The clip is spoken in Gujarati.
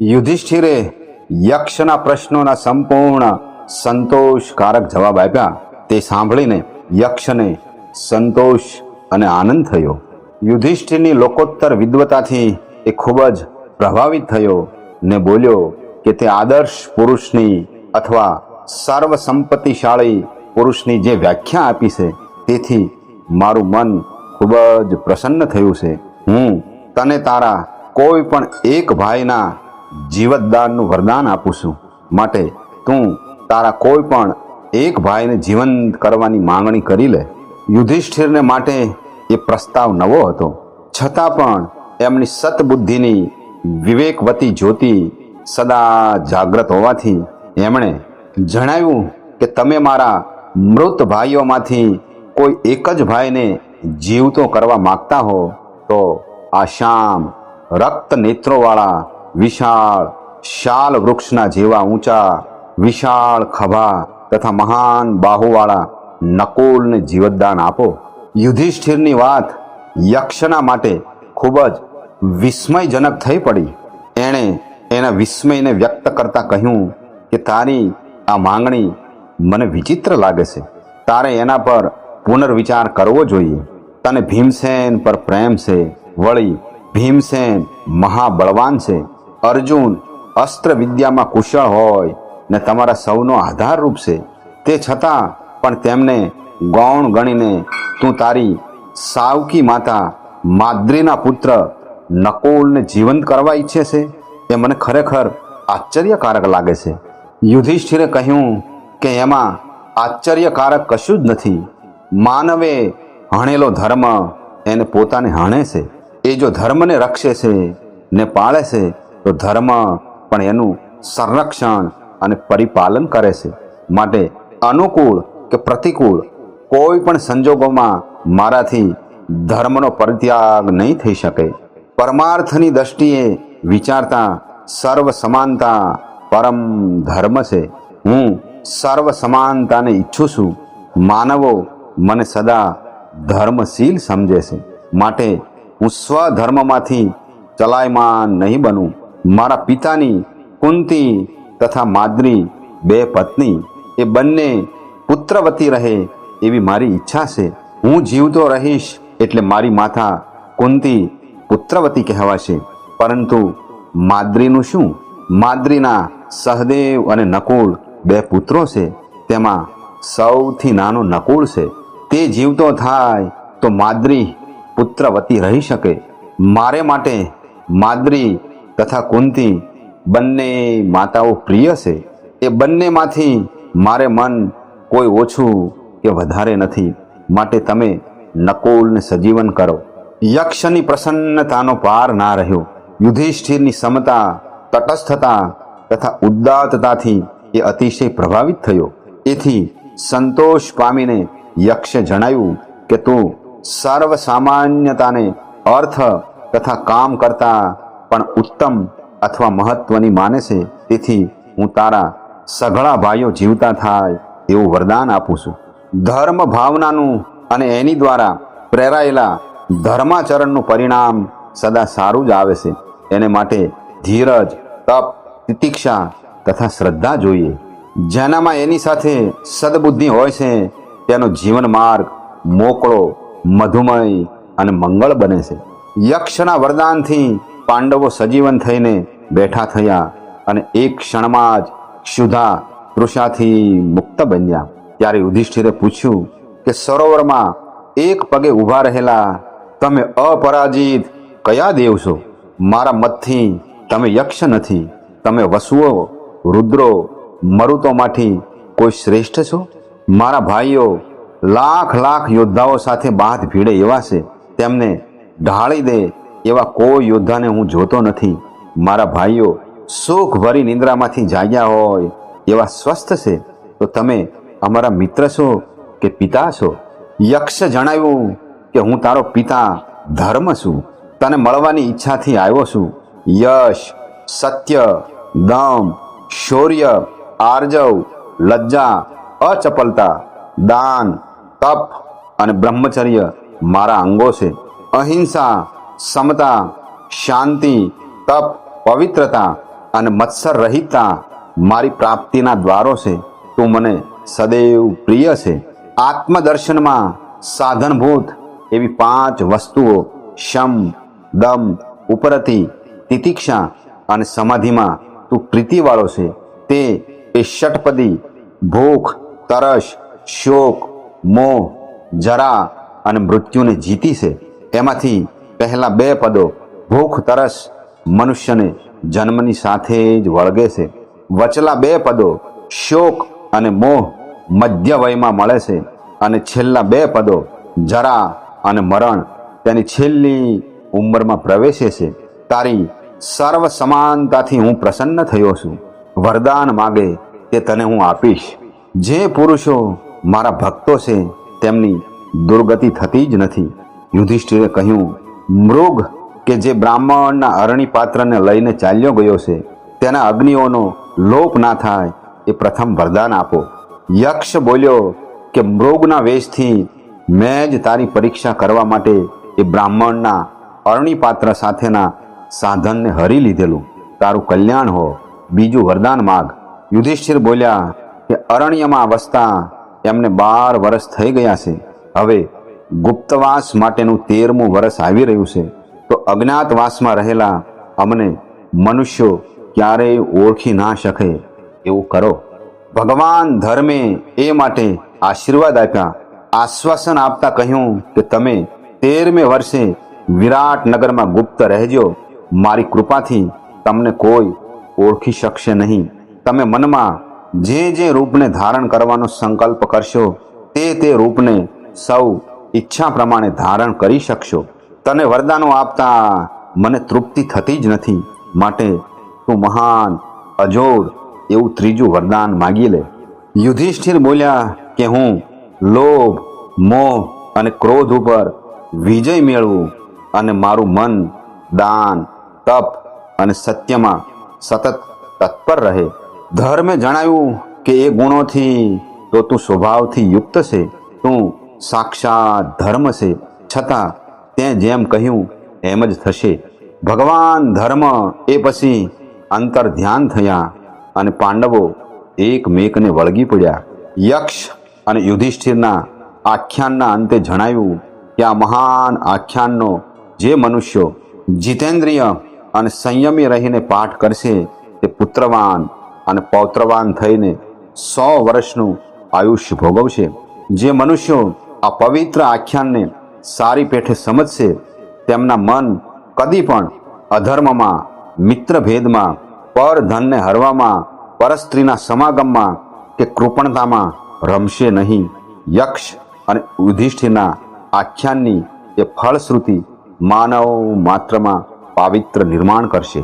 યુધિષ્ઠિરે યક્ષના પ્રશ્નોના સંપૂર્ણ સંતોષકારક જવાબ આપ્યા. તે સાંભળીને યક્ષને સંતોષ અને આનંદ થયો. યુધિષ્ઠિરની લોકોત્તર વિદ્વતાથી એ ખૂબ જ પ્રભાવિત થયો ને બોલ્યો કે તે આદર્શ પુરુષની અથવા સર્વ સંપત્તિશાળી પુરુષની જે વ્યાખ્યા આપી છે, તેથી મારું મન ખૂબ જ પ્રસન્ન થયું છે. હું તને તારા કોઈ પણ એક ભાઈના જીવતદાનનું વરદાન આપું છું. માટે તું તારા કોઈ પણ એક ભાઈને જીવંત કરવાની માંગણી કરી લે. યુધિષ્ઠિરને માટે એ પ્રસ્તાવ નવો હતો. છતાં પણ એમની સતબુદ્ધિની વિવેકવતી જ્યોતિ સદા જાગ્રત હોવાથી એમણે જણાવ્યું કે તમે મારા મૃત ભાઈઓમાંથી કોઈ એક જ ભાઈને જીવતો કરવા માગતા હો તો આ શામ રક્ત નેત્રોવાળા વિશાળ શાલ વૃક્ષના જેવા ઊંચા, વિશાળ ખભા તથા મહાન બાહુવાળા નકુલને જીવતદાન આપો. યુધિષ્ઠિરની વાત યક્ષના માટે ખૂબ જ વિસ્મયજનક થઈ પડી. એણે એના વિસ્મયને વ્યક્ત કરતાં કહ્યું કે, તારી આ માંગણી મને વિચિત્ર લાગે છે. તારે એના પર પુનર્વિચાર કરવો જોઈએ. તને ભીમસેન પર પ્રેમ છે. વળી ભીમસેન મહાબળવાન છે. અર્જુન અસ્ત્ર વિદ્યામાં કુશળ હોય ને તમારા સૌનો આધારરૂપ છે. તે છતાં પણ તેમને ગૌણ ગણીને તું તારી સાવકી માતા માદ્રીના પુત્ર નકુલને જીવંત કરવા ઈચ્છે છે? એ મને ખરેખર આશ્ચર્યકારક લાગે છે. યુધિષ્ઠિરે કહ્યું કે એમાં આશ્ચર્યકારક કશું જ નથી. માનવે હણેલો ધર્મ એને પોતાને હણે છે. એ જો ધર્મને રક્ષે છે ને પાળે છે તો ધર્મ પણ એનું સંરક્ષણ અને પરિપાલન કરે છે. માટે અનુકૂળ કે પ્રતિકૂળ કોઈ પણ સંજોગોમાં મારાથી ધર્મનો પરિત્યાગ નહીં થઈ શકે. પરમાર્થની દ્રષ્ટિએ વિચારતા સર્વ સમાનતા પરમ ધર્મ છે. હું સર્વ સમાનતાને ઈચ્છું છું. માનવો મને સદા ધર્મશીલ સમજે છે. માટે હું સ્વધર્મમાંથી ચલાયમાન નહીં બનું. મારા પિતાની કુંતી તથા માદ્રી બે પત્ની, એ બંને પુત્રવતી રહે એવી મારી ઈચ્છા છે. હું જીવતો રહીશ એટલે મારી માતા કુંતી પુત્રવતી કહેવાશે. પરંતુ માદ્રીનું શું? માદ્રીના સહદેવ અને નકુળ બે પુત્રો છે. તેમાં સૌથી નાનો નકુળ છે. તે જીવતો થાય તો માદ્રી પુત્રવતી રહી શકે. મારે માટે માદ્રી તથા કુંતી, બંને માતાઓ પ્રિય છે, એ બંનેમાંથી મારે મન કોઈ ઓછું કે વધારે નથી. માટે તમે નકુલને સજીવન કરો. યક્ષની પ્રસન્નતાનો પાર ના રહ્યો. યુધિષ્ઠિરની સમતા, તટસ્થતા તથા ઉદાત્તતાથી એ અતિશય પ્રભાવિત થયો. એથી સંતોષ પામીને યક્ષે જણાવ્યું કે તું સર્વ સામાન્યતાને અર્થ તથા કામ કરતા પણ ઉત્તમ અથવા મહત્વની માને છે, તેથી હું તારા સઘળા ભાઈઓ જીવતા થાય એવું વરદાન આપું છું. ધર્મ ભાવનાનું અને એની દ્વારા પ્રેરાયેલા ધર્માચરણનું પરિણામ સદા સારું જ આવે છે. એને માટે ધીરજ, તપ, તિતિક્ષા તથા શ્રદ્ધા જોઈએ. જેનામાં એની સાથે સદબુદ્ધિ હોય છે, તેનો જીવન માર્ગ મોકળો, મધુમય અને મંગળ બને છે. યક્ષના વરદાનથી પાંડવો સજીવન થઈને બેઠા થયા અને એક ક્ષણમાં જ ક્ષુધા તૃષાથી મુક્ત બન્યા. ત્યારે યુધિષ્ઠિરે પૂછ્યું કે, સરોવરમાં એક પગે ઊભા રહેલા તમે અપરાજિત કયા દેવ છો? મારા મતથી તમે યક્ષ નથી. તમે વસુઓ, રુદ્રો મરુતોમાંથી કોઈ શ્રેષ્ઠ છો? મારા ભાઈઓ લાખ લાખ યોદ્ધાઓ સાથે બાથ ભીડે એવા છે તેમને ઢાળી દે એવા કોઈ યોદ્ધાને હું જોતો નથી. મારા ભાઈઓ સુખ ભરી નિંદ્રામાંથી જાગ્યા હોય, એવા સ્વસ્થ છે, તો તમે અમારા મિત્ર છો કે પિતા છો? યક્ષ જણાવ્યું કે હું તારો પિતા ધર્મ છું, તને મળવાની ઈચ્છાથી આવ્યો છું. યશ, સત્ય, દમ, શૌર્ય, આર્જવ, લજ્જા, અચપલતા, દાન, તપ અને બ્રહ્મચર્ય મારા અંગો છે. અહિંસા સમતા, શાંતિ, તપ, પવિત્રતા અને મત્સર રહિતતા મારી પ્રાપ્તિના દ્વારો છે. તું મને સદૈવ પ્રિય છે. આત્મદર્શનમાં સાધનભૂત એવી પાંચ વસ્તુઓ શમ, દમ, ઉપરથી તિતિક્ષા અને સમાધિમાં તું પ્રીતિવાળો છે. તે એ ષટપદી, ભૂખ, તરસ, શોક, મોહ, જરા અને મૃત્યુને જીતી છે. એમાંથી પહેલા બે પદો ભૂખ, તરસ, મનુષ્યને જન્મની સાથે જ વળગે છે. વચલા બે પદો શોક અને મોહ મધ્ય વયમાં મળે છે અને છેલ્લા બે પદો જરા અને મરણ તેની છેલ્લી ઉંમરમાં પ્રવેશે છે. તારી સર્વ સમાનતાથી હું પ્રસન્ન થયો છું. વરદાન માગે તે તને હું આપીશ. જે પુરુષો મારા ભક્તો છે, તેમની દુર્ગતિ થતી જ નથી. યુધિષ્ઠિરે કહ્યું મૃગ કે જે બ્રાહ્મણના અરણી પાત્રને લઈને ચાલ્યો ગયો છે, તેના અગ્નિઓનો લોપ ના થાય એ પ્રથમ વરદાન આપો. યક્ષ બોલ્યો કે, મૃગના વેશથી મેં જ તારી પરીક્ષા કરવા માટે એ બ્રાહ્મણના અરણી પાત્ર સાથેના સાધનને હરી લીધેલું. તારું કલ્યાણ હો. બીજું વરદાન માગ. યુધિષ્ઠિર બોલ્યા કે, અરણ્યમાં વસતા એમને બાર વર્ષ થઈ ગયા છે. હવે ગુપ્તવાસ માટેનું તેરમું વર્ષ આવી રહ્યું છે. તો અજ્ઞાતવાસમાં રહેલા અમને મનુષ્યો ક્યારેય ઓળખી ના શકે. એવું કરો. ભગવાન ધર્મે એ માટે આશીર્વાદ આપ્યા. આશ્વાસન આપતા કહ્યું કે તમે તેરમે વર્ષે વિરાટ નગરમાં ગુપ્ત રહેજો. મારી કૃપાથી તમને કોઈ ઓળખી શકશે નહીં. તમે મનમાં જે જે રૂપને ધારણ કરવાનો સંકલ્પ કરશો, તે તે રૂપને સૌ ઈચ્છા પ્રમાણે ધારણ કરી શકશો. તને વરદાનો આપતા મને તૃપ્તિ થતી જ નથી. માટે તું મહાન, અજોડ એવું ત્રીજું વરદાન માગી લે. યુધિષ્ઠિર બોલ્યા કે હું લોભ, મોહ અને ક્રોધ ઉપર વિજય મેળવું અને મારું મન દાન, તપ અને સત્યમાં સતત તત્પર રહે. ધર્મે જણાવ્યું કે એ ગુણોથી તો તું સ્વભાવથી યુક્ત છે. તું સાક્ષાત ધર્મ છે. છતાં તે જેમ કહ્યું, એમ જ થશે. ભગવાન ધર્મ એ પછી અંતર ધ્યાન થયા અને પાંડવો એકમેકને વળગી પડ્યા. યક્ષ અને યુધિષ્ઠિરના આખ્યાનના અંતે જણાવ્યું કે આ મહાન આખ્યાનનો જે મનુષ્યો જીતેન્દ્રિય અને સંયમી રહીને પાઠ કરશે, તે પુત્રવાન અને પૌત્રવાન થઈને સો વર્ષનું આયુષ્ય ભોગવશે. જે મનુષ્યો આ પવિત્ર આખ્યાનને સારી પેઠે સમજશે, તેમના મન કદી પણ અધર્મમાં, મિત્રભેદમાં, પરધનને હરવામાં, પરસ્ત્રીના સમાગમમાં કે કૃપણતામાં રમશે નહીં. યક્ષ અને યુધિષ્ઠિરના આખ્યાનની એ ફળશ્રુતિ માનવ માત્રમાં પાવિત્ર નિર્માણ કરશે.